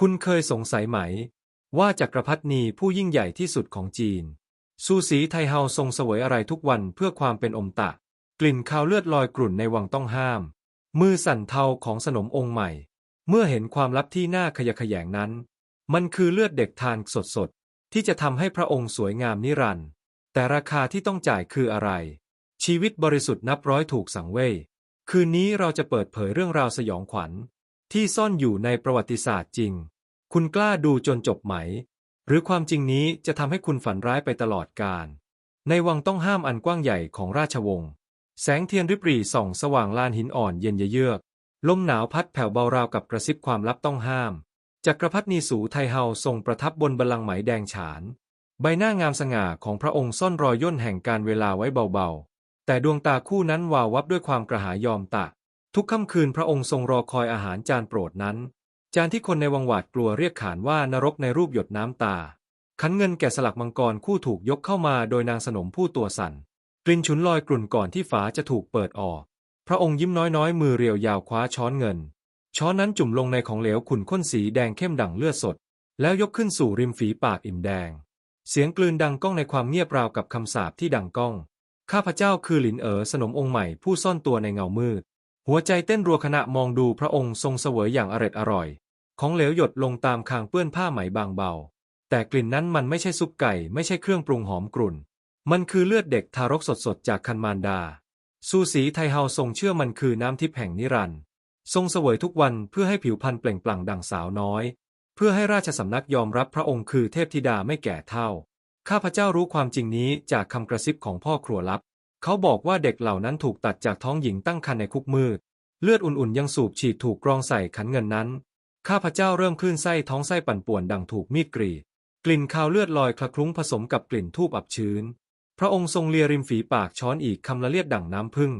คุณเคยสงสัยไหม ว่าจักรพรรดินีผู้ยิ่งใหญ่ที่สุดของจีน ซูสีไทเฮาทรงเสวยอะไรทุกวันเพื่อความเป็นอมตะ กลิ่นคาวเลือดลอยกรุ่นในวังต้องห้าม มือสั่นเทาของสนมองค์ใหม่ เมื่อเห็นความลับที่น่าขยะแขยงนั้น มันคือเลือดเด็กทานสดๆ ที่จะทำให้พระองค์สวยงามนิรันดร์แต่ราคาที่ต้องจ่ายคืออะไร ชีวิตบริสุทธิ์นับร้อยถูกสังเวยคืนนี้เราจะเปิดเผยเรื่องราวสยองขวัญ ที่ซ่อนอยู่ในประวัติศาสตร์จริง คุณกล้าดูจนจบไหม หรือความจริงนี้จะทำให้คุณฝันร้ายไปตลอดกาลในวังต้องห้ามอันกว้างใหญ่ของราชวงศ์แสงเทียนริบหรี่ส่องสว่างลานหินอ่อนเย็นเยือกลมหนาวพัดแผ่วเบาราวกับกระซิบความลับต้องห้าม จักรพรรดินีสูไทเฮาทรงประทับบนบัลลังก์ไหมแดงฉาน ใบหน้างามสง่าของพระองค์ซ่อนรอยย่นแห่งการเวลาไว้เบาๆ แต่ดวงตาคู่นั้นวาววับด้วยความกระหายยอมตะ ทุกค่ำคืนพระองค์ทรงรอคอยอาหารจานโปรดนั้น จานที่คนในวังหวาดกลัวเรียกขานว่านรกในรูปหยดน้ำตา ขันเงินแกะสลักมังกรคู่ถูกยกเข้ามาโดยนางสนมผู้ตัวสั่น กลิ่นฉุนลอยกลุ่นก่อนที่ฝาจะถูกเปิดออก พระองค์ยิ้มน้อยๆ มือเรียวยาวคว้าช้อนเงิน ช้อนนั้นจุ่มลงในของเหลวขุ่นข้นสีแดงเข้มดั่งเลือดสด แล้วยกขึ้นสู่ริมฝีปากอิ่มแดง เสียงกลืนดังก้องในความเงียบราวกับคำสาปที่ดังก้อง ข้าพเจ้าคือหลินเอ๋อสนมองค์ใหม่ผู้ซ่อนตัวในเงามืด หัวใจเต้นรัวขณะมองดูพระองค์ทรงเสวยอย่างอร็ดอร่อย ของเหลวหยดลงตามคางเปื้อนผ้าไหมบางเบา แต่กลิ่นนั้นมันไม่ใช่ซุปไก่ ไม่ใช่เครื่องปรุงหอมกรุ่น มันคือเลือดเด็กทารกสดๆ จากคันมารดาซูสีไทเฮาทรงเชื่อมันคือน้ำทิพย์แห่งนิรันดร์ทรงเสวยทุกวันเพื่อให้ผิวพรรณเปล่งปลั่งดังสาวน้อย เพื่อให้ราชสำนักยอมรับพระองค์คือเทพธิดาไม่แก่เท่า ข้าพเจ้ารู้ความจริงนี้จากคำกระซิบของพ่อครัวลับ เขาบอกว่าเด็กเหล่านั้นถูกตัดจากท้องหญิงตั้งครรภ์ในคุกมืด เลือดอุ่นๆยังสูบฉีดถูกกรองใส่ขันเงินนั้น ข้าพเจ้าเริ่มคลื่นไส้ท้องไส้ปั่นป่วนดังถูกมีดกรีดกลิ่นคาวเลือดลอยคละคลุ้งผสมกับกลิ่นทูบอับชื้น พระองค์ทรงเลียริมฝีปากช้อนอีกคำละเลียดดั่งน้ำพึ่ง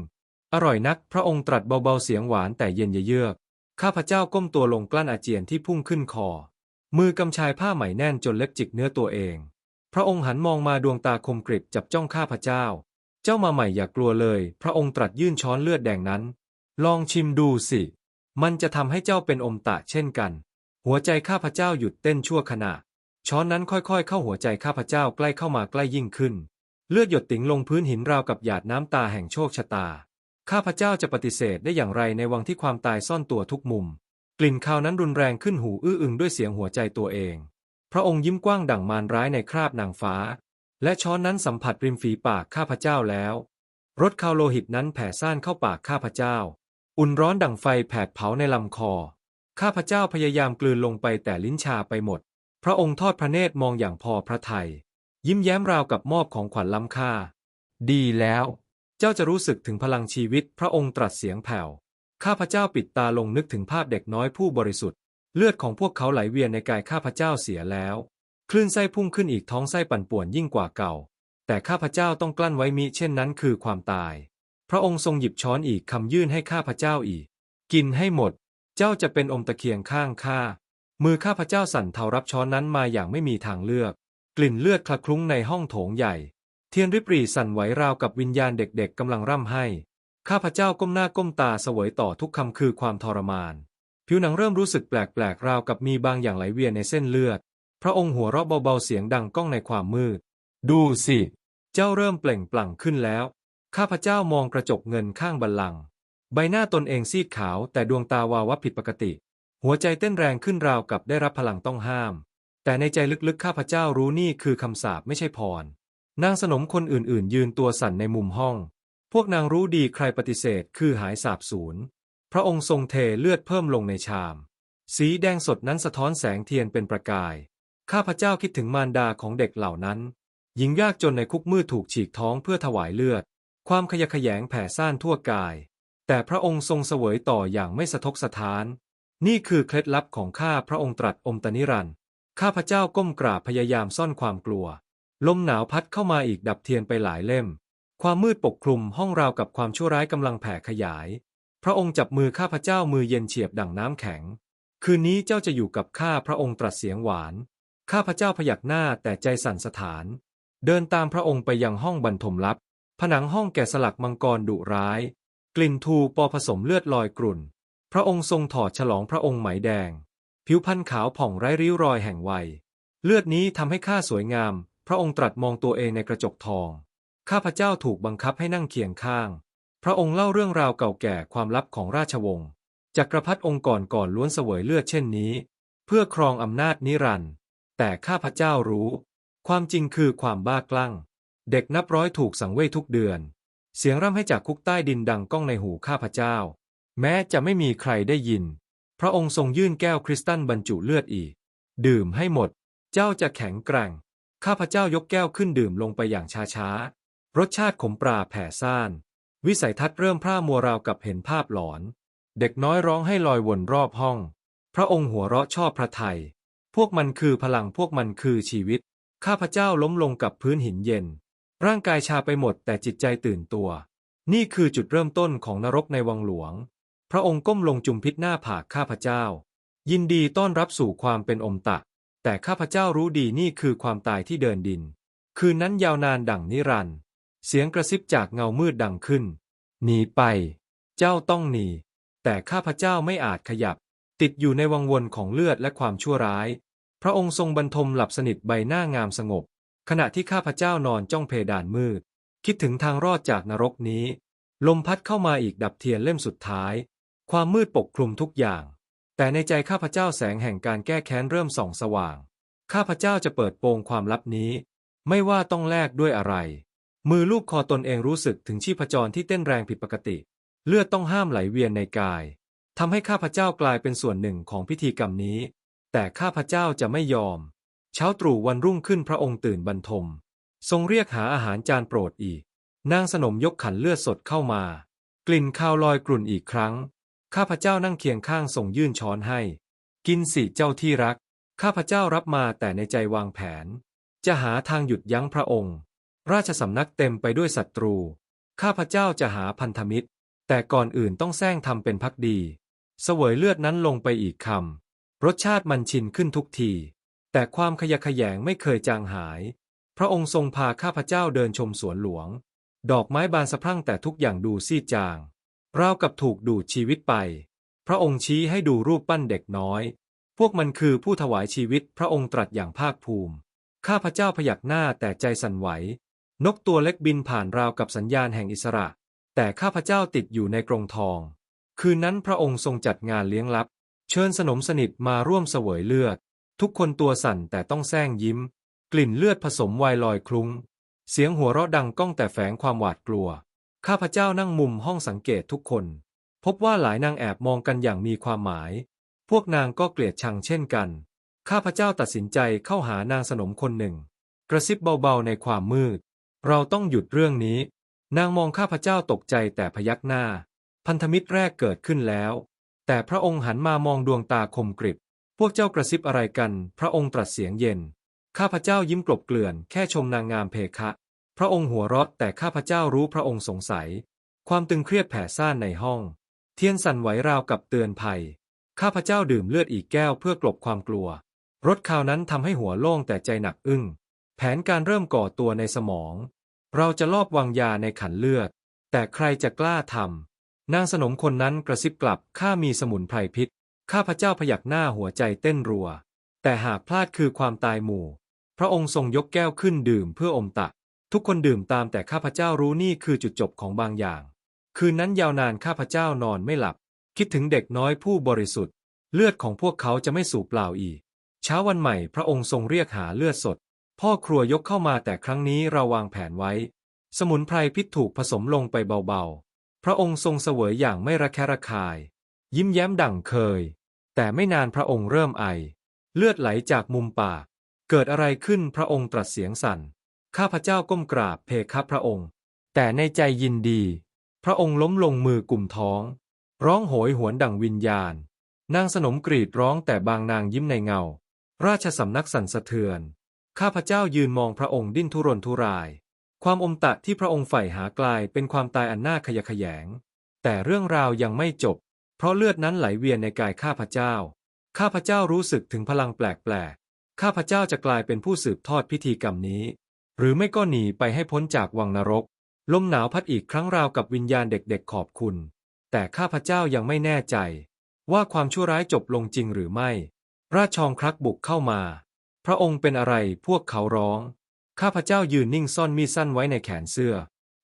อร่อยนัก พระองค์ตรัสเบาๆเสียงหวานแต่เย็นเยือก ข้าพเจ้าก้มตัวลงกลั้นอาเจียนที่พุ่งขึ้นคอ มือกำชายผ้าไหมแน่นจนเล็บจิกเนื้อตัวเอง พระองค์หันมองมาดวงตาคมกริบจับจ้องข้าพเจ้า เจ้ามาใหม่อย่ากลัวเลย พระองค์ตรัสยื่นช้อนเลือดแดงนั้น ลองชิมดูสิ มันจะทำให้เจ้าเป็นอมตะเช่นกัน หัวใจข้าพเจ้าหยุดเต้นชั่วขณะ ช้อนนั้นค่อยๆ เข้าหัวใจข้าพเจ้าใกล้เข้ามาใกล้ยิ่งขึ้น เลือดหยดติ๋งลงพื้นหินราวกับหยาดน้ำตาแห่งโชคชะตา ข้าพเจ้าจะปฏิเสธได้อย่างไรในวังที่ความตายซ่อนตัวทุกมุม กลิ่นคาวนั้นรุนแรงขึ้นหูอื้ออึงด้วยเสียงหัวใจตัวเอง พระองค์ยิ้มกว้างดั่งมารร้ายในคราบนางฟ้า และช้อนนั้นสัมผัสริมฝีปากข้าพเจ้าแล้ว รสคาวโลหิตนั้นแผ่ซ่านเข้าปากข้าพเจ้า อุ่นร้อนดั่งไฟแผดเผาในลำคอ ข้าพเจ้าพยายามกลืนลงไปแต่ลิ้นชาไปหมด พระองค์ทอดพระเนตรมองอย่างพอพระทัยยิ้มแย้มราวกับมอบของขวัญล้ำค่า ดีแล้ว เจ้าจะรู้สึกถึงพลังชีวิต พระองค์ตรัสเสียงแผ่ว ข้าพเจ้าปิดตาลงนึกถึงภาพเด็กน้อยผู้บริสุทธิ์ เลือดของพวกเขาไหลเวียนในกายข้าพเจ้าเสียแล้ว คลื่นไส้พุ่งขึ้นอีกท้องไส้ปั่นป่วนยิ่งกว่าเก่า แต่ข้าพเจ้าต้องกลั้นไว้มิเช่นนั้นคือความตาย พระองค์ทรงหยิบช้อนอีกคำยื่นให้ข้าพเจ้าอีก กินให้หมด เจ้าจะเป็นอมตะเคียงข้างข้ามือข้าพเจ้าสั่นเทารับช้อนนั้นมาอย่างไม่มีทางเลือก กลิ่นเลือดคละคลุ้งในห้องโถงใหญ่ เทียนริบหรี่สั่นไหวราวกับวิญญาณเด็กๆกำลังร่ำให้ ข้าพเจ้าก้มหน้าก้มตาเสวยต่อทุกคำคือความทรมาน ผิวหนังเริ่มรู้สึกแปลกๆราวกับมีบางอย่างไหลเวียนในเส้นเลือด ระองค์หัวเราะเบาๆเสียงดังก้องในความมืด ดูสิ เจ้าเริ่มเปล่งปลั่งขึ้นแล้ว ข้าพเจ้ามองกระจกเงินข้างบัลลังก์ใบหน้าตนเองซีดขาวแต่ดวงตาวาววับผิดปกติ หัวใจเต้นแรงขึ้นราวกับได้รับพลังต้องห้าม แต่ในใจลึกๆ ข้าพเจ้ารู้นี่คือคำสาปไม่ใช่พร นางสนมคนอื่นๆ ยืนตัวสั่นในมุมห้อง พวกนางรู้ดีใครปฏิเสธคือหายสาบสูญ พระองค์ทรงเทเลือดเพิ่มลงในชาม สีแดงสดนั้นสะท้อนแสงเทียนเป็นประกาย ข้าพเจ้าคิดถึงมารดาของเด็กเหล่านั้น หญิงยากจนในคุกมืดถูกฉีกท้องเพื่อถวายเลือด ความขยะแขยงแผ่ซ่านทั่วกาย แต่พระองค์ทรงเสวยต่ออย่างไม่สะทกสะท้าน นี่คือเคล็ดลับของข้าพระองค์ตรัสอมตะนิรันดร์ข้าพเจ้าก้มกราบพยายามซ่อนความกลัว ลมหนาวพัดเข้ามาอีกดับเทียนไปหลายเล่ม ความมืดปกคลุมห้องราวกับความชั่วร้ายกำลังแผ่ขยาย พระองค์จับมือข้าพเจ้ามือเย็นเฉียบดั่งน้ำแข็ง คืนนี้เจ้าจะอยู่กับข้าพระองค์ตรัสเสียงหวาน ข้าพเจ้าพยักหน้าแต่ใจสั่นสะท้าน เดินตามพระองค์ไปยังห้องบรรทมลับ ผนังห้องแกะสลักมังกรดุร้าย กลิ่นทูปอผสมเลือดลอยกรุ่น พระองค์ทรงถอดฉลองพระองค์ไหมแดง ผิวพรรณขาวผ่องไร้ริ้วรอยแห่งวัย เลือดนี้ทำให้ข้าสวยงาม พระองค์ตรัสมองตัวเองในกระจกทอง ข้าพเจ้าถูกบังคับให้นั่งเคียงข้าง พระองค์เล่าเรื่องราวเก่าแก่ความลับของราชวงศ์จักรพรรดิองค์ก่อนก่อนล้วนเสวยเลือดเช่นนี้ เพื่อครองอำนาจนิรันดร์ แต่ข้าพเจ้ารู้ ความจริงคือความบ้ากลั่ง เด็กนับร้อยถูกสังเวยทุกเดือน เสียงร่ำให้จากคุกใต้ดินดังก้องในหูข้าพเจ้า แม้จะไม่มีใครได้ยิน พระองค์ทรงยื่นแก้วคริสตัลบรรจุเลือดอีก ดื่มให้หมด เจ้าจะแข็งแกร่ง ข้าพเจ้ายกแก้วขึ้นดื่มลงไปอย่างช้าๆ รสชาติขมปราแผ่ซ่าน วิสัยทัศน์เริ่มพร่ามัวราวกับเห็นภาพหลอน เด็กน้อยร้องให้ลอยวนรอบห้อง พระองค์หัวเราะชอบพระไทย พวกมันคือพลังพวกมันคือชีวิต ข้าพเจ้าล้มลงกับพื้นหินเย็น ร่างกายชาไปหมดแต่จิตใจตื่นตัว นี่คือจุดเริ่มต้นของนรกในวังหลวง พระองค์ก้มลงจุมพิษหน้าผากข้าพเจ้า ยินดีต้อนรับสู่ความเป็นอมตะ แต่ข้าพเจ้ารู้ดีนี่คือความตายที่เดินดิน คืนนั้นยาวนานดั่งนิรันด์เสียงกระซิบจากเงามืดดังขึ้น หนีไป เจ้าต้องหนี แต่ข้าพเจ้าไม่อาจขยับ ติดอยู่ในวังวนของเลือดและความชั่วร้าย พระองค์ทรงบรรทมหลับสนิทใบหน้างามสงบ ขณะที่ข้าพเจ้านอนจ้องเพดานมืด คิดถึงทางรอดจากนรกนี้ ลมพัดเข้ามาอีกดับเทียนเล่มสุดท้าย ความมืดปกคลุมทุกอย่าง แต่ในใจข้าพเจ้าแสงแห่งการแก้แค้นเริ่มส่องสว่าง ข้าพเจ้าจะเปิดโปงความลับนี้ ไม่ว่าต้องแลกด้วยอะไร มือลูบคอตนเองรู้สึกถึงชีพจรที่เต้นแรงผิดปกติ เลือดต้องห้ามไหลเวียนในกายทำให้ข้าพเจ้ากลายเป็นส่วนหนึ่งของพิธีกรรมนี้ แต่ข้าพเจ้าจะไม่ยอม เช้าตรู่วันรุ่งขึ้นพระองค์ตื่นบรรทม ทรงเรียกหาอาหารจานโปรดอีก นางสนมยกขันเลือดสดเข้ามา กลิ่นคาวลอยกลุ่นอีกครั้ง ข้าพเจ้านั่งเคียงข้างส่งยื่นช้อนให้ กินสิเจ้าที่รัก ข้าพเจ้ารับมาแต่ในใจวางแผน จะหาทางหยุดยั้งพระองค์ ราชสำนักเต็มไปด้วยศัตรู ข้าพเจ้าจะหาพันธมิตร แต่ก่อนอื่นต้องแซงทำเป็นพักดี เสวยเลือดนั้นลงไปอีกคำ รสชาติมันชินขึ้นทุกที แต่ความขยะแขยงไม่เคยจางหาย พระองค์ทรงพาข้าพเจ้าเดินชมสวนหลวง ดอกไม้บานสะพรั่งแต่ทุกอย่างดูซีดจาง ราวกับถูกดูดชีวิตไป พระองค์ชี้ให้ดูรูปปั้นเด็กน้อย พวกมันคือผู้ถวายชีวิตพระองค์ตรัสอย่างภาคภูมิ ข้าพเจ้าพยักหน้าแต่ใจสั่นไหว นกตัวเล็กบินผ่านราวกับสัญญาณแห่งอิสระ แต่ข้าพเจ้าติดอยู่ในกรงทอง คืนนั้นพระองค์ทรงจัดงานเลี้ยงลับ เชิญสนมสนิทมาร่วมเสวยเลือด ทุกคนตัวสั่นแต่ต้องแซงยิ้ม กลิ่นเลือดผสมไวน์ลอยคลุ้ง เสียงหัวเราะดังก้องแต่แฝงความหวาดกลัว ข้าพเจ้านั่งมุมห้องสังเกตทุกคน พบว่าหลายนางแอบมองกันอย่างมีความหมาย พวกนางก็เกลียดชังเช่นกัน ข้าพเจ้าตัดสินใจเข้าหานางสนมคนหนึ่ง กระซิบเบาๆในความมืด เราต้องหยุดเรื่องนี้ นางมองข้าพเจ้าตกใจแต่พยักหน้า พันธมิตรแรกเกิดขึ้นแล้ว แต่พระองค์หันมามองดวงตาคมกริบ พวกเจ้ากระซิบอะไรกัน พระองค์ตรัสเสียงเย็น ข้าพเจ้ายิ้มกลบเกลื่อน แค่ชมนางงามเพคะ พระองค์หัวเราะแต่ข้าพเจ้ารู้พระองค์สงสัย ความตึงเครียดแผ่ซ่านในห้อง เทียนสั่นไหวราวกับเตือนภัย ข้าพเจ้าดื่มเลือดอีกแก้วเพื่อกลบความกลัว รถคราวนั้นทำให้หัวโล่งแต่ใจหนักอึ้ง แผนการเริ่มก่อตัวในสมอง เราจะลอบวางยาในขันเลือด แต่ใครจะกล้าทำ นางสนมคนนั้นกระซิบกลับ ข้ามีสมุนไพรพิษ ข้าพระเจ้าพยักหน้าหัวใจเต้นรัว แต่หากพลาดคือความตายหมู่ พระองค์ทรงยกแก้วขึ้นดื่มเพื่ออมตะ ทุกคนดื่มตามแต่ข้าพระเจ้ารู้นี่คือจุดจบของบางอย่าง คืนนั้นยาวนานข้าพระเจ้านอนไม่หลับ คิดถึงเด็กน้อยผู้บริสุทธิ์ เลือดของพวกเขาจะไม่สูบเปล่าอีก เช้าวันใหม่พระองค์ทรงเรียกหาเลือดสด พ่อครัวยกเข้ามาแต่ครั้งนี้เราวางแผนไว้ สมุนไพรพิษถูกผสมลงไปเบาๆ พระองค์ทรงเสวยอย่างไม่ระแคะระคาย ยิ้มแย้มดั่งเคย แต่ไม่นานพระองค์เริ่มไอ เลือดไหลจากมุมปาก เกิดอะไรขึ้นพระองค์ตรัสเสียงสั่น ข้าพเจ้าก้มกราบเพคะพระองค์ แต่ในใจยินดี พระองค์ล้มลงมือกลุ่มท้อง ร้องโหยหวนดั่งวิญญาณ นางสนมกรีดร้องแต่บางนางยิ้มในเงา ราชสำนักสั่นสะเทือน ข้าพเจ้ายืนมองพระองค์ดิ้นทุรนทุราย ความอมตะที่พระองค์ใฝ่หากลายเป็นความตายอันน่าขยะแขยง แต่เรื่องราวยังไม่จบ เพราะเลือดนั้นไหลเวียนในกายข้าพเจ้า ข้าพเจ้ารู้สึกถึงพลังแปลกๆ ข้าพเจ้าจะกลายเป็นผู้สืบทอดพิธีกรรมนี้ หรือไม่ก็หนีไปให้พ้นจากวังนรก ลมหนาวพัดอีกครั้งราวกับวิญญาณเด็กๆขอบคุณ แต่ข้าพเจ้ายังไม่แน่ใจ ว่าความชั่วร้ายจบลงจริงหรือไม่ ราชชองครักบุกเข้ามา พระองค์เป็นอะไรพวกเขาร้อง ข้าพเจ้ายืนนิ่งซ่อนมีดสั้นไว้ในแขนเสื้อ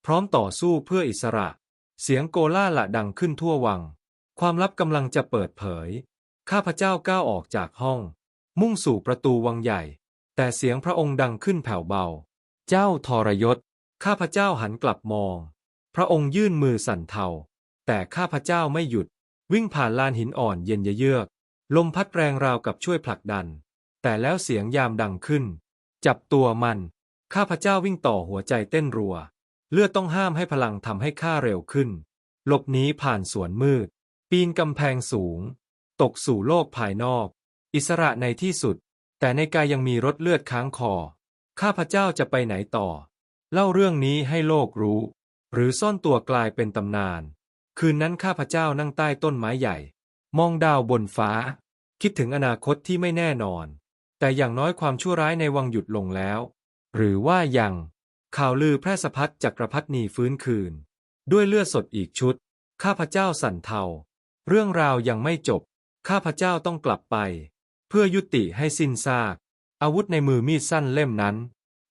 พร้อมต่อสู้เพื่ออิสระ เสียงโกล่าละดังขึ้นทั่ววัง ความลับกำลังจะเปิดเผย ข้าพเจ้าก้าวออกจากห้อง มุ่งสู่ประตูวังใหญ่ แต่เสียงพระองค์ดังขึ้นแผ่วเบา เจ้าทรยศ ข้าพเจ้าหันกลับมอง พระองค์ยื่นมือสั่นเทา แต่ข้าพเจ้าไม่หยุด วิ่งผ่านลานหินอ่อนเย็นเยือก ลมพัดแรงราวกับช่วยผลักดัน แต่แล้วเสียงยามดังขึ้น จับตัวมัน ข้าพเจ้าวิ่งต่อหัวใจเต้นรัว เลือดต้องห้ามให้พลังทำให้ข้าเร็วขึ้น หลบหนีผ่านสวนมืด ปีนกำแพงสูง ตกสู่โลกภายนอก อิสระในที่สุด แต่ในกายยังมีรถเลือดค้างคอ ข้าพเจ้าจะไปไหนต่อ เล่าเรื่องนี้ให้โลกรู้ หรือซ่อนตัวกลายเป็นตำนาน คืนนั้นข้าพเจ้านั่งใต้ต้นไม้ใหญ่ มองดาวบนฟ้า คิดถึงอนาคตที่ไม่แน่นอน แต่อย่างน้อยความชั่วร้ายในวังหยุดลงแล้ว หรือว่ายังข่าวลือแพร่สะพัดจักรพรรดินีฟื้นคืน ด้วยเลือดสดอีกชุด ข้าพเจ้าสั่นเทา เรื่องราวยังไม่จบ ข้าพเจ้าต้องกลับไป เพื่อยุติให้สิ้นซาก อาวุธในมือมีดสั้นเล่มนั้น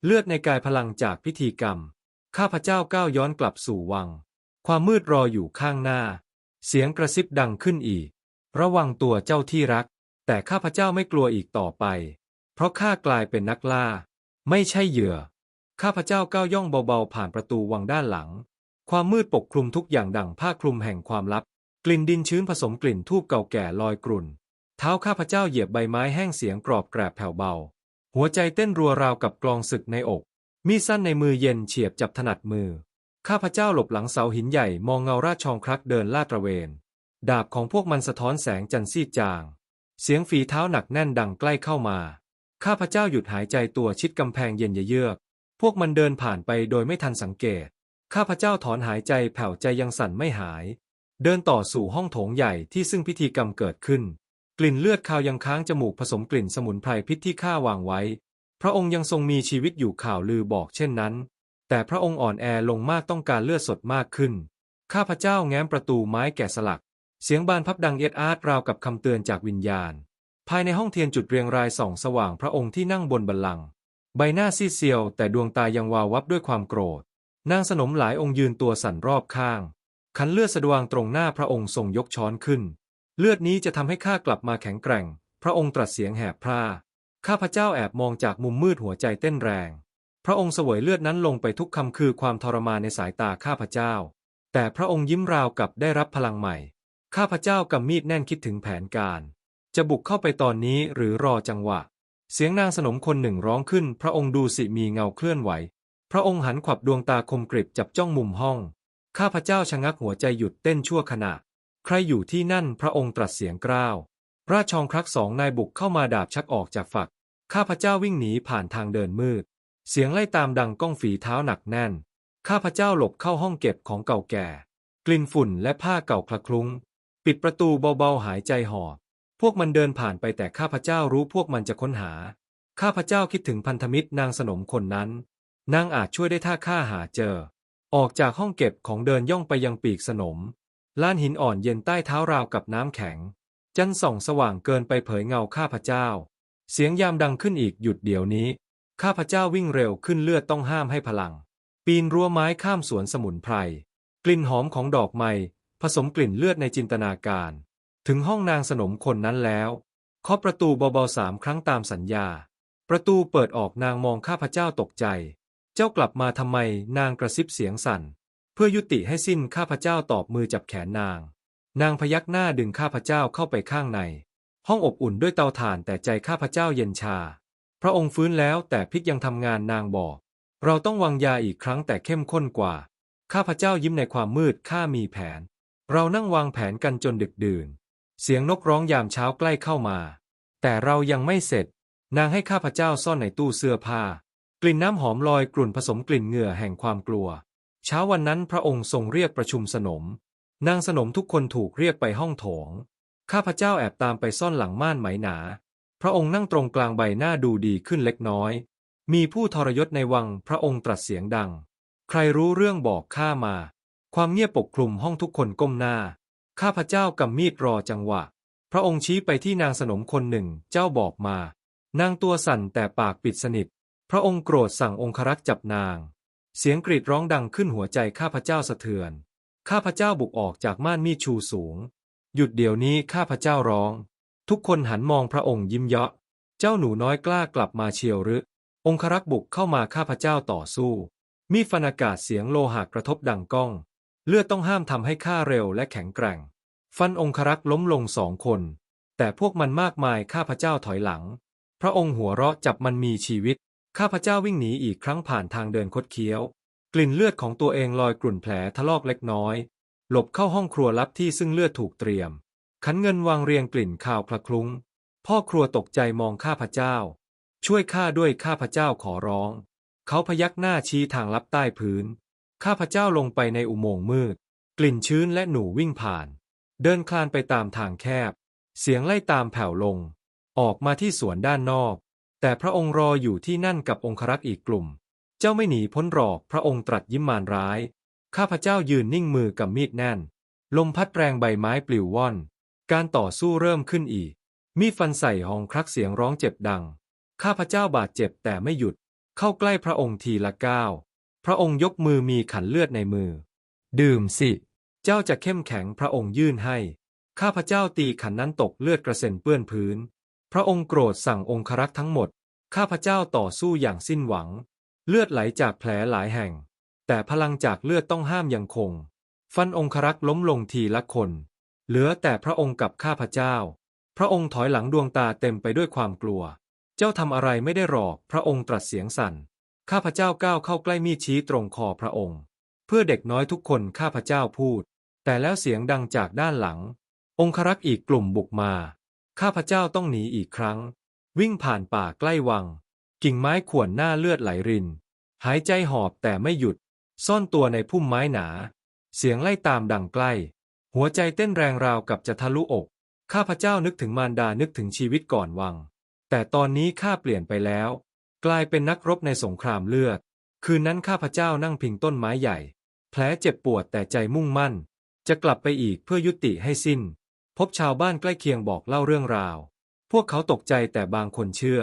เลือดในกายพลังจากพิธีกรรม ข้าพเจ้าก้าวย้อนกลับสู่วัง ความมืดรออยู่ข้างหน้า เสียงกระซิบดังขึ้นอีก ระวังตัวเจ้าที่รัก แต่ข้าพเจ้าไม่กลัวอีกต่อไป เพราะข้ากลายเป็นนักล่า ไม่ใช่เหยื่อ ข้าพเจ้าก้าวย่องเบาๆ ผ่านประตูวังด้านหลัง ความมืดปกคลุมทุกอย่างดั่งผ้าคลุมแห่งความลับ กลิ่นดินชื้นผสมกลิ่นทูบเก่าแก่ลอยกรุ่น เท้าข้าพเจ้าเหยียบใบไม้แห้งเสียงกรอบแกรบแผ่วเบา หัวใจเต้นรัวราวกับกลองศึกในอก มีสั้นในมือเย็นเฉียบจับถนัดมือ ข้าพเจ้าหลบหลังเสาหินใหญ่มองเงาราชชองครักเดินลาดตระเวน ดาบของพวกมันสะท้อนแสงจันทร์ซีดจาง เสียงฝีเท้าหนักแน่นดังใกล้เข้ามา ข้าพเจ้าหยุดหายใจตัวชิดกำแพงเย็นเยือก พวกมันเดินผ่านไปโดยไม่ทันสังเกต ข้าพเจ้าถอนหายใจแผ่วใจยังสั่นไม่หาย เดินต่อสู่ห้องโถงใหญ่ที่ซึ่งพิธีกรรมเกิดขึ้น กลิ่นเลือดคาวยังค้างจมูกผสมกลิ่นสมุนไพรพิษที่ข้าวางไว้ พระองค์ยังทรงมีชีวิตอยู่ข่าวลือบอกเช่นนั้น แต่พระองค์อ่อนแอลงมากต้องการเลือดสดมากขึ้น ข้าพเจ้าแง้มประตูไม้แกะสลัก เสียงบานพับดังเอ็ดอาร์ตราวกับคำเตือนจากวิญญาณ ภายในห้องเทียนจุดเรียงรายส่องสว่างพระองค์ที่นั่งบนบัลลังก์ใบหน้าซีดเซียว แต่ดวงตายังวาววับด้วยความโกรธ นางสนมหลายองค์ยืนตัวสั่นรอบข้างขันเลือดสะดวงตรงหน้าพระองค์ทรงยกช้อนขึ้น เลือดนี้จะทำให้ข้ากลับมาแข็งแกร่ง พระองค์ตรัสเสียงแหบพร่าข้าพระเจ้าแอบมองจากมุมมืดหัวใจเต้นแรง พระองค์เสวยเลือดนั้นลงไปทุกคำคือความทรมานในสายตาข้าพระเจ้า แต่พระองค์ยิ้มราวกับได้รับพลังใหม่ ข้าพระเจ้ากำมีดแน่นคิดถึงแผนการ จะบุกเข้าไปตอนนี้หรือรอจังหวะ เสียงนางสนมคนหนึ่งร้องขึ้น พระองค์ดูสิมีเงาเคลื่อนไหว พระองค์หันขวับดวงตาคมกริบจับจ้องมุมห้อง ข้าพเจ้าชะงักหัวใจหยุดเต้นชั่วขณะ ใครอยู่ที่นั่นพระองค์ตรัสเสียงกร้าว ราชชองครักสองนายบุกเข้ามาดาบชักออกจากฝัก ข้าพเจ้าวิ่งหนีผ่านทางเดินมืด เสียงไล่ตามดังก้องฝีเท้าหนักแน่น ข้าพเจ้าหลบเข้าห้องเก็บของเก่าแก่ กลิ่นฝุ่นและผ้าเก่าคละคลุ้ง ปิดประตูเบาๆหายใจหอบ พวกมันเดินผ่านไปแต่ข้าพเจ้ารู้พวกมันจะค้นหา ข้าพเจ้าคิดถึงพันธมิตรนางสนมคนนั้น นางอาจช่วยได้ถ้าข้าหาเจอ ออกจากห้องเก็บของเดินย่องไปยังปีกสนม ล้านหินอ่อนเย็นใต้เท้าราวกับน้ำแข็ง จันทร์ส่องสว่างเกินไปเผยเงาข้าพเจ้า เสียงยามดังขึ้นอีกหยุดเดี๋ยวนี้ ข้าพเจ้าวิ่งเร็วขึ้นเลือดต้องห้ามให้พลัง ปีนรั้วไม้ข้ามสวนสมุนไพร กลิ่นหอมของดอกไม้ผสมกลิ่นเลือดในจินตนาการ ถึงห้องนางสนมคนนั้นแล้วเคาะประตูเบาๆสามครั้งตามสัญญา ประตูเปิดออกนางมองข้าพเจ้าตกใจ เจ้ากลับมาทำไมนางกระซิบเสียงสั่น เพื่อยุติให้สิ้นข้าพเจ้าตอบมือจับแขนนาง นางพยักหน้าดึงข้าพเจ้าเข้าไปข้างใน ห้องอบอุ่นด้วยเตาถ่านแต่ใจข้าพเจ้าเย็นชา พระองค์ฟื้นแล้วแต่พิษยังทำงานนางบอก เราต้องวางยาอีกครั้งแต่เข้มข้นกว่า ข้าพเจ้ายิ้มในความมืดข้ามีแผน เรานั่งวางแผนกันจนดึกดื่น เสียงนกร้องยามเช้าใกล้เข้ามา แต่เรายังไม่เสร็จ นางให้ข้าพเจ้าซ่อนในตู้เสื้อผ้า กลิ่นน้ำหอมลอยกลุ่นผสมกลิ่นเหงื่อแห่งความกลัว เช้าวันนั้นพระองค์ทรงเรียกประชุมสนม นางสนมทุกคนถูกเรียกไปห้องโถง ข้าพเจ้าแอบตามไปซ่อนหลังม่านไหมหนา พระองค์นั่งตรงกลางใบหน้าดูดีขึ้นเล็กน้อย มีผู้ทรยศในวังพระองค์ตรัสเสียงดัง ใครรู้เรื่องบอกข้ามา ความเงียบปกคลุมห้องทุกคนก้มหน้า ข้าพเจ้ากำมีดรอจังหวะ พระองค์ชี้ไปที่นางสนมคนหนึ่ง เจ้าบอกมา นางตัวสั่นแต่ปากปิดสนิท พระองค์โกรธสั่งองครักษ์จับนาง เสียงกรีดร้องดังขึ้นหัวใจข้าพเจ้าสะเทือน ข้าพเจ้าบุกออกจากม่านมีดชูสูง หยุดเดี๋ยวนี้ข้าพเจ้าร้อง ทุกคนหันมองพระองค์ยิ้มเยาะ เจ้าหนูน้อยกล้ากลับมาเชียวหรือ องครักษ์บุกเข้ามาข้าพเจ้าต่อสู้ มีดฟันอากาศเสียงโลหะกระทบดังก้อง เลือดต้องห้ามทำให้ข้าเร็วและแข็งแกร่ง ฟันองครักษ์ล้มลงสองคน แต่พวกมันมากมายข้าพเจ้าถอยหลัง พระองค์หัวเราะจับมันมีชีวิต ข้าพเจ้าวิ่งหนีอีกครั้งผ่านทางเดินคดเคี้ยว กลิ่นเลือดของตัวเองลอยกลุ่นแผลทะลอกเล็กน้อย หลบเข้าห้องครัวลับที่ซึ่งเลือดถูกเตรียม ขันเงินวางเรียงกลิ่นข่าวคละคลุ้ง พ่อครัวตกใจมองข้าพเจ้า ช่วยข้าด้วยข้าพเจ้าขอร้อง เขาพยักหน้าชี้ทางลับใต้พื้น ข้าพเจ้าลงไปในอุโมงค์มืด กลิ่นชื้นและหนูวิ่งผ่าน เดินคลานไปตามทางแคบ เสียงไล่ตามแผ่วลง ออกมาที่สวนด้านนอก แต่พระองค์รออยู่ที่นั่นกับองครักษ์อีกกลุ่ม เจ้าไม่หนีพ้นหรอกพระองค์ตรัสยิ้มมารร้าย ข้าพเจ้ายืนนิ่งมือกับมีดแน่น ลมพัดแรงใบไม้ปลิวว่อน การต่อสู้เริ่มขึ้นอีก มีดฟันใส่หองครักเสียงร้องเจ็บดัง ข้าพเจ้าบาดเจ็บแต่ไม่หยุด เข้าใกล้พระองค์ทีละก้าว พระองค์ยกมือมีขันเลือดในมือ ดื่มสิ เจ้าจะเข้มแข็งพระองค์ยื่นให้ ข้าพเจ้าตีขันนั้นตกเลือดกระเซ็นเปื้อนพื้น พระองค์โกรธสั่งองครักษ์ทั้งหมด ข้าพเจ้าต่อสู้อย่างสิ้นหวัง เลือดไหลจากแผลหลายแห่ง แต่พลังจากเลือดต้องห้ามยังคง ฟันองครักษ์ล้มลงทีละคน เหลือแต่พระองค์กับข้าพเจ้า พระองค์ถอยหลังดวงตาเต็มไปด้วยความกลัว เจ้าทำอะไรไม่ได้หรอก พระองค์ตรัสเสียงสั่น ข้าพเจ้าก้าวเข้าใกล้มีดชี้ตรงคอพระองค์ เพื่อเด็กน้อยทุกคนข้าพเจ้าพูด แต่แล้วเสียงดังจากด้านหลัง องครักษ์อีกกลุ่มบุกมา ข้าพเจ้าต้องหนีอีกครั้ง วิ่งผ่านป่าใกล้วัง กิ่งไม้ข่วนหน้าเลือดไหลริน หายใจหอบแต่ไม่หยุด ซ่อนตัวในพุ่มไม้หนา เสียงไล่ตามดังใกล้ หัวใจเต้นแรงราวกับจะทะลุอก ข้าพเจ้านึกถึงมารดานึกถึงชีวิตก่อนวัง แต่ตอนนี้ข้าเปลี่ยนไปแล้ว กลายเป็นนักรบในสงครามเลือด คืนนั้นข้าพเจ้านั่งพิงต้นไม้ใหญ่ แผลเจ็บปวดแต่ใจมุ่งมั่น จะกลับไปอีกเพื่อยุติให้สิ้น พบชาวบ้านใกล้เคียงบอกเล่าเรื่องราว พวกเขาตกใจแต่บางคนเชื่อ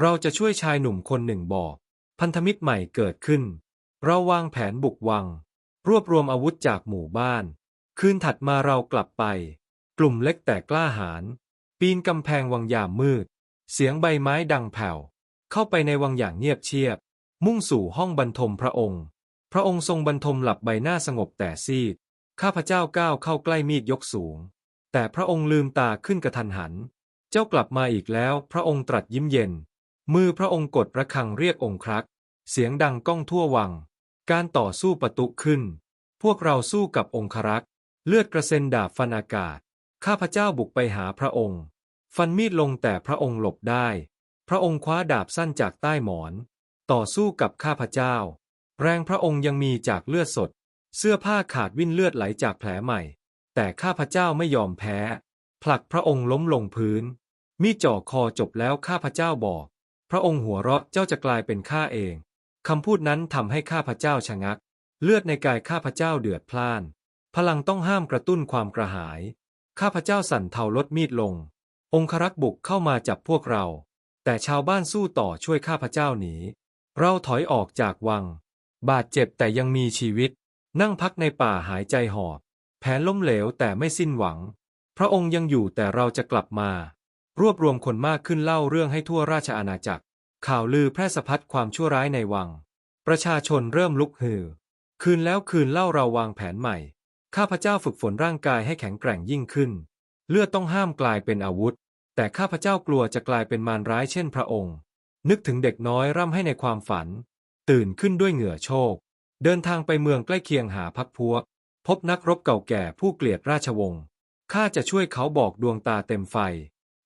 เราจะช่วยชายหนุ่มคนหนึ่งบอก พันธมิตรใหม่เกิดขึ้น เราวางแผนบุกวัง รวบรวมอาวุธจากหมู่บ้าน คืนถัดมาเรากลับไป กลุ่มเล็กแต่กล้าหาญปีนกำแพงวังยามมืด เสียงใบไม้ดังแผ่ว เข้าไปในวังอย่างเงียบเชียบ มุ่งสู่ห้องบรรทมพระองค์ พระองค์ทรงบรรทมหลับใบหน้าสงบแต่ซีด ข้าพเจ้าก้าวเข้าใกล้มีดยกสูง แต่พระองค์ลืมตาขึ้นกระทันหัน เจ้ากลับมาอีกแล้ว พระองค์ตรัสยิ้มเย็น มือพระองค์กดระฆังเรียกองครักษ์เสียงดังก้องทั่ววัง การต่อสู้ประตุขึ้น พวกเราสู้กับองครักษ์เลือดกระเซ็นดาบฟันอากาศ ข้าพเจ้าบุกไปหาพระองค์ ฟันมีดลงแต่พระองค์หลบได้ พระองค์คว้าดาบสั้นจากใต้หมอน ต่อสู้กับข้าพเจ้า แรงพระองค์ยังมีจากเลือดสด เสื้อผ้าขาดวิ่นเลือดไหลจากแผลใหม่ แต่ข้าพเจ้าไม่ยอมแพ้ ผลักพระองค์ล้มลงพื้น มีดจ่อคอจบแล้วข้าพเจ้าบอก พระองค์หัวเราะเจ้าจะกลายเป็นข้าเองคำพูดนั้นทำให้ข้าพเจ้าชะงัก เลือดในกายข้าพเจ้าเดือดพล่าน พลังต้องห้ามกระตุ้นความกระหาย ข้าพเจ้าสั่นเทาลดมีดลง องครักษ์บุกเข้ามาจับพวกเรา แต่ชาวบ้านสู้ต่อช่วยข้าพเจ้าหนี เราถอยออกจากวัง บาดเจ็บแต่ยังมีชีวิต นั่งพักในป่าหายใจหอบ แผนล้มเหลวแต่ไม่สิ้นหวัง พระองค์ยังอยู่แต่เราจะกลับมา รวบรวมคนมากขึ้นเล่าเรื่องให้ทั่วราชอาณาจักร ข่าวลือแพร่สะพัดความชั่วร้ายในวัง ประชาชนเริ่มลุกฮือ คืนแล้วคืนเล่าเราวางแผนใหม่ ข้าพเจ้าฝึกฝนร่างกายให้แข็งแกร่งยิ่งขึ้น เลือดต้องห้ามกลายเป็นอาวุธ แต่ข้าพเจ้ากลัวจะกลายเป็นมารร้ายเช่นพระองค์ นึกถึงเด็กน้อยร่ำให้ในความฝัน ตื่นขึ้นด้วยเหงื่อโชก เดินทางไปเมืองใกล้เคียงหาพักพวก พบนักรบเก่าแก่ผู้เกลียดราชวงศ์ข้าจะช่วยเขาบอกดวงตาเต็มไฟ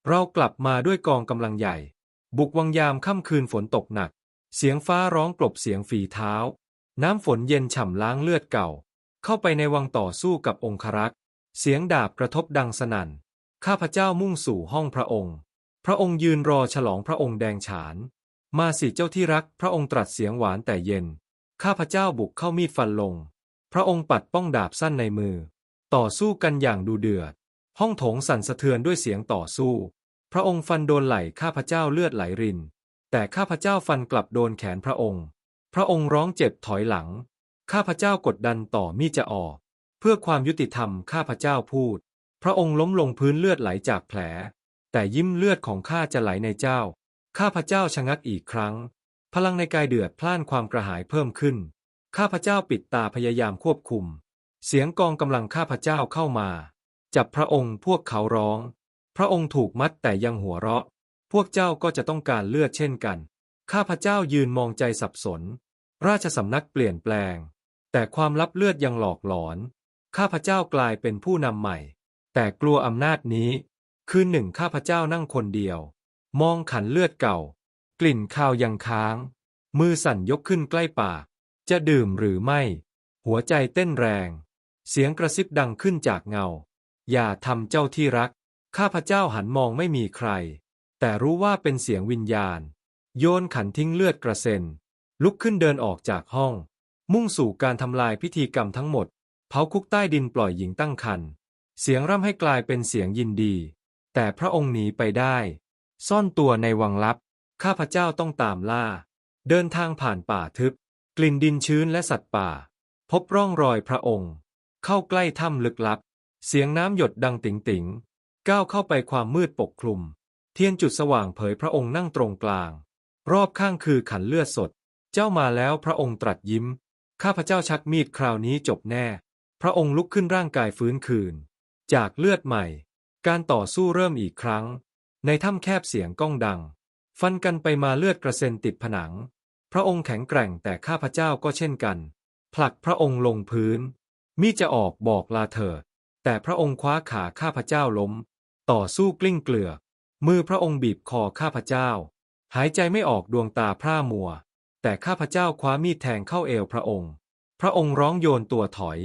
เรากลับมาด้วยกองกำลังใหญ่ บุกวังยามค่ำคืนฝนตกหนัก เสียงฟ้าร้องกลบเสียงฝีเท้า น้ำฝนเย็นฉ่ำล้างเลือดเก่า เข้าไปในวังต่อสู้กับองครักษ์ เสียงดาบกระทบดังสนั่น ข้าพเจ้ามุ่งสู่ห้องพระองค์ พระองค์ยืนรอฉลองพระองค์แดงฉาน มาสิเจ้าที่รัก พระองค์ตรัสเสียงหวานแต่เย็น ข้าพเจ้าบุกเข้ามีดฟันลง พระองค์ปัดป้องดาบสั้นในมือ ต่อสู้กันอย่างดูเดือด ห้องโถงสั่นสะเทือนด้วยเสียงต่อสู้ พระองค์ฟันโดนไหล่ข้าพเจ้าเลือดไหลริน แต่ข้าพเจ้าฟันกลับโดนแขนพระองค์ พระองค์ร้องเจ็บถอยหลัง ข้าพเจ้ากดดันต่อมีดจะออก เพื่อความยุติธรรมข้าพเจ้าพูด พระองค์ล้มลงพื้นเลือดไหลจากแผล แต่ยิ้มเลือดของข้าจะไหลในเจ้า ข้าพระเจ้าชะงักอีกครั้ง พลังในกายเดือดพล่านความกระหายเพิ่มขึ้น ข้าพระเจ้าปิดตาพยายามควบคุม เสียงกองกำลังข้าพระเจ้าเข้ามา จับพระองค์พวกเขาร้อง พระองค์ถูกมัดแต่ยังหัวเราะ พวกเจ้าก็จะต้องการเลือดเช่นกัน ข้าพระเจ้ายืนมองใจสับสน ราชสำนักเปลี่ยนแปลง แต่ความลับเลือดยังหลอกหลอน ข้าพระเจ้ากลายเป็นผู้นำใหม่ แต่กลัวอำนาจนี้ คืนหนึ่งข้าพเจ้านั่งคนเดียว มองขันเลือดเก่า กลิ่นคาวยังค้าง มือสั่นยกขึ้นใกล้ปาก จะดื่มหรือไม่ หัวใจเต้นแรง เสียงกระซิบดังขึ้นจากเงา อย่าทำเจ้าที่รัก ข้าพเจ้าหันมองไม่มีใคร แต่รู้ว่าเป็นเสียงวิญญาณ โยนขันทิ้งเลือดกระเซ็น ลุกขึ้นเดินออกจากห้อง มุ่งสู่การทำลายพิธีกรรมทั้งหมด เผาคุกใต้ดินปล่อยหญิงตั้งครรภ์ เสียงร่ำให้กลายเป็นเสียงยินดี แต่พระองค์หนีไปได้ ซ่อนตัวในวังลับ ข้าพเจ้าต้องตามล่า เดินทางผ่านป่าทึบ กลิ่นดินชื้นและสัตว์ป่า พบร่องรอยพระองค์ เข้าใกล้ถ้ำลึกลับ เสียงน้ำหยดดังติ๋งติ๋งก้าวเข้าไปความมืดปกคลุม เทียนจุดสว่างเผยพระองค์นั่งตรงกลาง รอบข้างคือขันเลือดสด เจ้ามาแล้วพระองค์ตรัสยิ้ม ข้าพเจ้าชักมีดคราวนี้จบแน่ พระองค์ลุกขึ้นร่างกายฟื้นคืน จากเลือดใหม่ การต่อสู้เริ่มอีกครั้ง ในถ้ำแคบเสียงก้องดัง ฟันกันไปมาเลือดกระเซ็นติดผนัง พระองค์แข็งแกร่งแต่ข้าพเจ้าก็เช่นกัน ผลักพระองค์ลงพื้นมีดจะออกบอกลาเถิด แต่พระองค์คว้าขาข้าพเจ้าล้ม ต่อสู้กลิ้งเกลือกมือพระองค์บีบคอข้าพเจ้า หายใจไม่ออกดวงตาพร่ามัว แต่ข้าพเจ้าคว้ามีดแทงเข้าเอวพระองค์ พระองค์ร้องโยนตัวถอย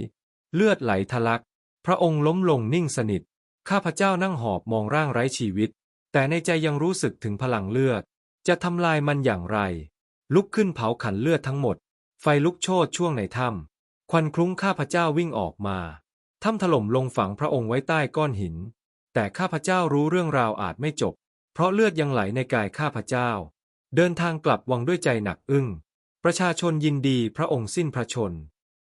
เลือดไหลทะลัก พระองค์ล้มลงนิ่งสนิท ข้าพเจ้านั่งหอบมองร่างไร้ชีวิต แต่ในใจยังรู้สึกถึงพลังเลือด จะทำลายมันอย่างไร ลุกขึ้นเผาขันเลือดทั้งหมด ไฟลุกโชนช่วงในถ้ำควันคลุ้งข้าพเจ้าวิ่งออกมาถ้ำถล่มลงฝังพระองค์ไว้ใต้ก้อนหิน แต่ข้าพเจ้ารู้เรื่องราวอาจไม่จบ เพราะเลือดยังไหลในกายข้าพเจ้า เดินทางกลับวังด้วยใจหนักอึ้ง ประชาชนยินดีพระองค์สิ้นพระชน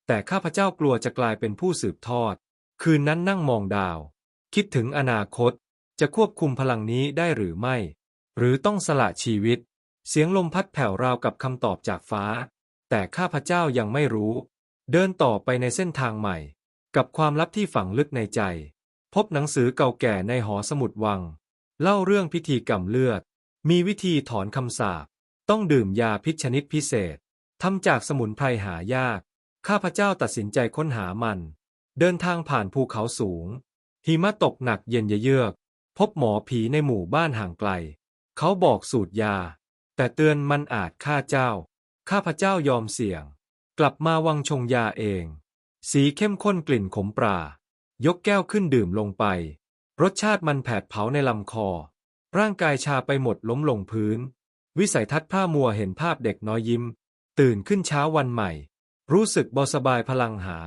แต่ข้าพเจ้ากลัวจะกลายเป็นผู้สืบทอด คืนนั้นนั่งมองดาว คิดถึงอนาคต จะควบคุมพลังนี้ได้หรือไม่ หรือต้องสละชีวิต เสียงลมพัดแผ่วราวกับคำตอบจากฟ้า แต่ข้าพเจ้ายังไม่รู้ เดินต่อไปในเส้นทางใหม่ กับความลับที่ฝังลึกในใจ พบหนังสือเก่าแก่ในหอสมุดวัง เล่าเรื่องพิธีกรรมเลือด มีวิธีถอนคำสาปต้องดื่มยาพิษชนิดพิเศษทำจากสมุนไพรหายาก ข้าพเจ้าตัดสินใจค้นหามัน เดินทางผ่านภูเขาสูง หิมะตกหนักเย็นเยือก พบหมอผีในหมู่บ้านห่างไกล เขาบอกสูตรยา แต่เตือนมันอาจฆ่าเจ้า ข้าพเจ้ายอมเสี่ยง กลับมาวังชงยาเอง สีเข้มข้นกลิ่นขมปรา ยกแก้วขึ้นดื่มลงไป รสชาติมันแผดเผาในลำคอ ร่างกายชาไปหมดล้มลงพื้น วิสัยทัศน์ผ้ามัวเห็นภาพเด็กน้อยยิ้ม ตื่นขึ้นเช้าวันใหม่ รู้สึกเบาสบายพลังหา